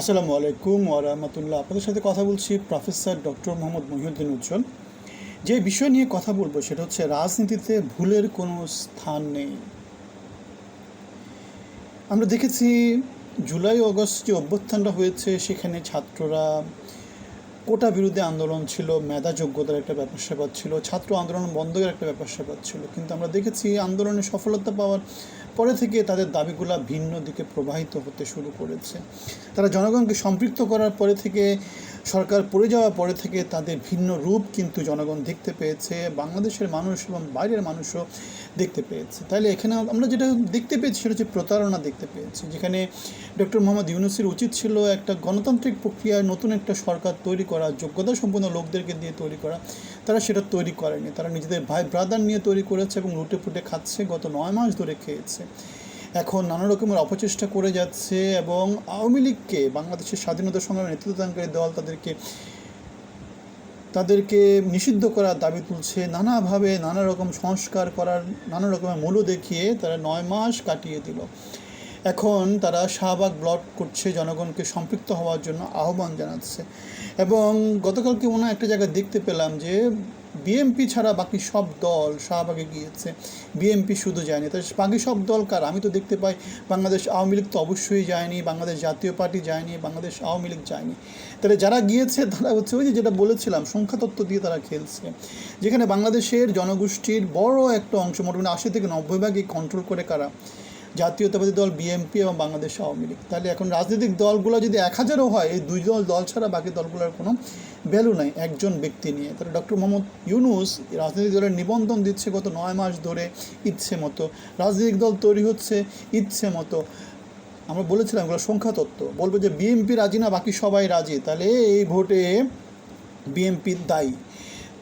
আসসালামু আলাইকুম ওরহামতুল্লাহ আপনাদের সাথে কথা বলছি প্রফেসর ডক্টর মোহাম্মদ মহিউদ্দিন উজ্জ্বল। যে বিষয় নিয়ে কথা বলব সেটা হচ্ছে রাজনীতিতে ভুলের কোনো স্থান নেই। আমরা দেখেছি জুলাই অগস্ট যে অভ্যুত্থানটা হয়েছে, সেখানে ছাত্ররা কোটা বিরুদ্ধে আন্দোলন ছিল মেধা যোগ্যতার একটা ব্যাপার স্যাপার ছিল, ছাত্র আন্দোলন বন্ধের একটা ব্যাপার স্যাপার ছিল। কিন্তু আমরা দেখেছি আন্দোলনে সফলতা পাওয়ার পরে থেকে তাদের দাবিগুলো ভিন্ন দিকে প্রবাহিত হতে শুরু করেছে। তারা জনগণকে সম্পৃক্ত করার পরে থেকে, সরকার পড়ে যাওয়ার পরে থেকে তাদের ভিন্ন রূপ কিন্তু জনগণ দেখতে পেয়েছে, বাংলাদেশের মানুষ এবং বাইরের মানুষও দেখতে পেয়েছে। তাহলে এখানে আমরা যেটা দেখতে পেয়েছি সেটা হচ্ছে প্রতারণা দেখতে পেয়েছি, যেখানে ডক্টর মোহাম্মদ ইউনুসির উচিত ছিল একটা গণতান্ত্রিক প্রক্রিয়ায় নতুন একটা সরকার তৈরি করা যোগ্যতা সম্পন্ন লোকদেরকে দিয়ে তৈরি করা, তারা সেটা তৈরি করেনি। তারা নিজেদের ভাই ব্রাদার নিয়ে তৈরি করেছে এবং লুটে ফুটে খাচ্ছে, গত নয় মাস ধরে খেয়েছে। এখন নানা রকমের অপচেষ্টা করে যাচ্ছে এবং আওয়ামী লীগকে, বাংলাদেশের স্বাধীনতা সংগ্রামের নেতৃত্বদানকারী দল তাদেরকে তাদেরকে নিষিদ্ধ করার দাবি তুলছে। নানাভাবে নানা রকম সংস্কার করার, নানা রকমের মূল্য দেখিয়ে তারা নয় মাস কাটিয়ে দিল। এখন তারা শাহবাগ ব্লক করছে, জনগণকে সম্পৃক্ত হওয়ার জন্য আহ্বান জানাচ্ছে। এবং গতকালকে মনে হয় একটা জায়গায় দেখতে পেলাম যে, বিএমপি ছাড়া বাকি সব দল শাহবাগে গিয়েছে। বিএমপি শুধু যায়নি। তাই বাকি সব দল কার? আমি তো দেখতে পাই বাংলাদেশ আওয়ামী লীগ তো অবশ্যই যায়নি, বাংলাদেশ জাতীয় পার্টি যায়নি, বাংলাদেশ আওয়ামী লীগ যায়নি। তাহলে যারা গিয়েছে, তারা হচ্ছে ওই যে যেটা বলেছিলাম, সংখ্যাতত্ত্ব দিয়ে তারা খেলছে। যেখানে বাংলাদেশের জনগোষ্ঠীর বড় একটা অংশ মোটামুটি আশি থেকে নব্বই ভাগই কন্ট্রোল করে কারা? জাতীয়তাবাদী দল বিএনপি এবং বাংলাদেশ আওয়ামী লীগ। তাহলে এখন রাজনৈতিক দলগুলো যদি এক হাজারও হয়, এই দুই দল দল ছাড়া বাকি দলগুলোর কোনো ভ্যালু নাই একজন ব্যক্তি নিয়ে। তাহলে ডক্টর মোহাম্মদ ইউনুস রাজনৈতিক দলের নিবন্ধন দিচ্ছে গত নয় মাস ধরে ইচ্ছে মতো। রাজনৈতিক দল তৈরি হচ্ছে ইচ্ছে মতো। আমরা বলেছিলাম এগুলো সংখ্যা তত্ত্ব বলব যে বিএনপি রাজি না, বাকি সবাই রাজি। তাহলে এই ভোটে বিএনপি দায়ী।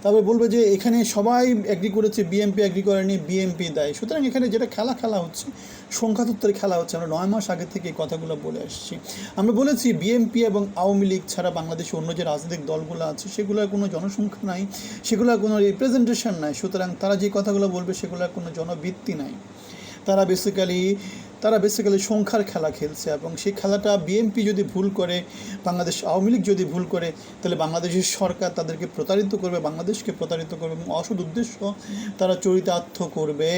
তবে বলবে যে এখানে সবাই অ্যাগ্রি করেছে বিএমপি অ্যাগ্রি করেনি বিএমপি দেয়। সুতরাং এখানে যেটা খেলা খেলা হচ্ছে, সংখ্যাতত্ত্বের খেলা হচ্ছে। আমরা নয় মাস আগে থেকে এই কথাগুলো বলে আসছি আমরা বলেছি বিএমপি এবং আওয়ামী লীগ ছাড়া বাংলাদেশে অন্য যে রাজনৈতিক দলগুলো আছে, সেগুলোর কোনো জনসংখ্যা নাই, সেগুলোর কোনো রিপ্রেজেন্টেশন নাই। সুতরাং তারা যে কথাগুলো বলবে, সেগুলোর কোনো জনভিত্তি নাই। তারা বেসিক্যালি তারা বেসিক্যালি সংখ্যার খেলা খেলছে এবং সেই খেলাটা বিএনপি যদি ভুল করে, বাংলাদেশ আওয়ামী লীগ যদি ভুল করে, তাহলে বাংলাদেশের সরকার তাদেরকে প্রতারিত করবে, বাংলাদেশকে প্রতারিত করবে এবং অসৎ উদ্দেশ্য তারা চরিতার্থ করবে।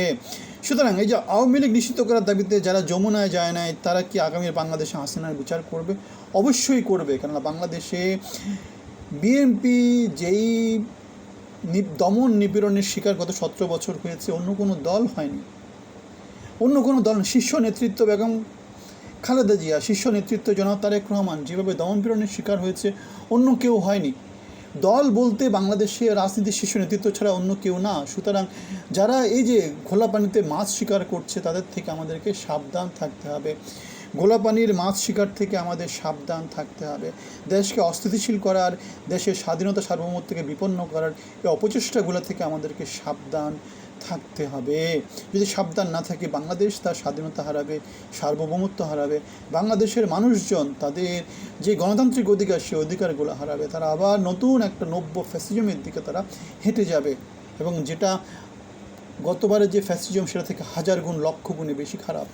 সুতরাং এই যে আওয়ামী লীগ নিষিদ্ধ করার দাবিতে যারা যমুনায় যায় নাই, তারা কি আগামী বাংলাদেশে হাসিনার বিচার করবে? অবশ্যই করবে, কেননা বাংলাদেশে বিএনপি যেই দমন নিপীড়নের শিকার গত সতেরো বছর হয়েছে, অন্য কোনো দল হয়নি। অন্য কোনো দল, শীর্ষ নেতৃত্ব বেগম খালেদা জিয়া, শীর্ষ নেতৃত্ব জনাব তারেক রহমান, যেভাবে দমনপীড়নের শিকার হয়েছে, অন্য কেউ হয়নি। দল বলতে বাংলাদেশে রাজনীতির শীর্ষ নেতৃত্ব ছাড়া অন্য কেউ না। সুতরাং যারা এই যে খোলা পানিতে মাছ শিকার করছে, তাদের থেকে আমাদেরকে সাবধান থাকতে হবে। গোলা পানির মাছ শিকার থেকে আমাদের সাবধান থাকতে হবে। দেশকে অস্থিতিশীল করার, দেশের স্বাধীনতা সার্বভৌমত্বকে বিপন্ন করার এই অপচেষ্টাগুলো থেকে আমাদেরকে সাবধান থাকতে হবে। যদি সাবধান না থাকে, বাংলাদেশ তার স্বাধীনতা হারাবে, সার্বভৌমত্ব হারাবে। বাংলাদেশের মানুষজন তাদের যে গণতান্ত্রিক অধিকার সেই অধিকারগুলো হারাবে। তারা আবার নতুন একটা নব্য ফ্যাসিজমের দিকে তারা হেঁটে যাবে এবং যেটা গতবারের যে ফ্যাসিজম, সেটা থেকে হাজার গুণ লক্ষ গুণে বেশি খারাপ।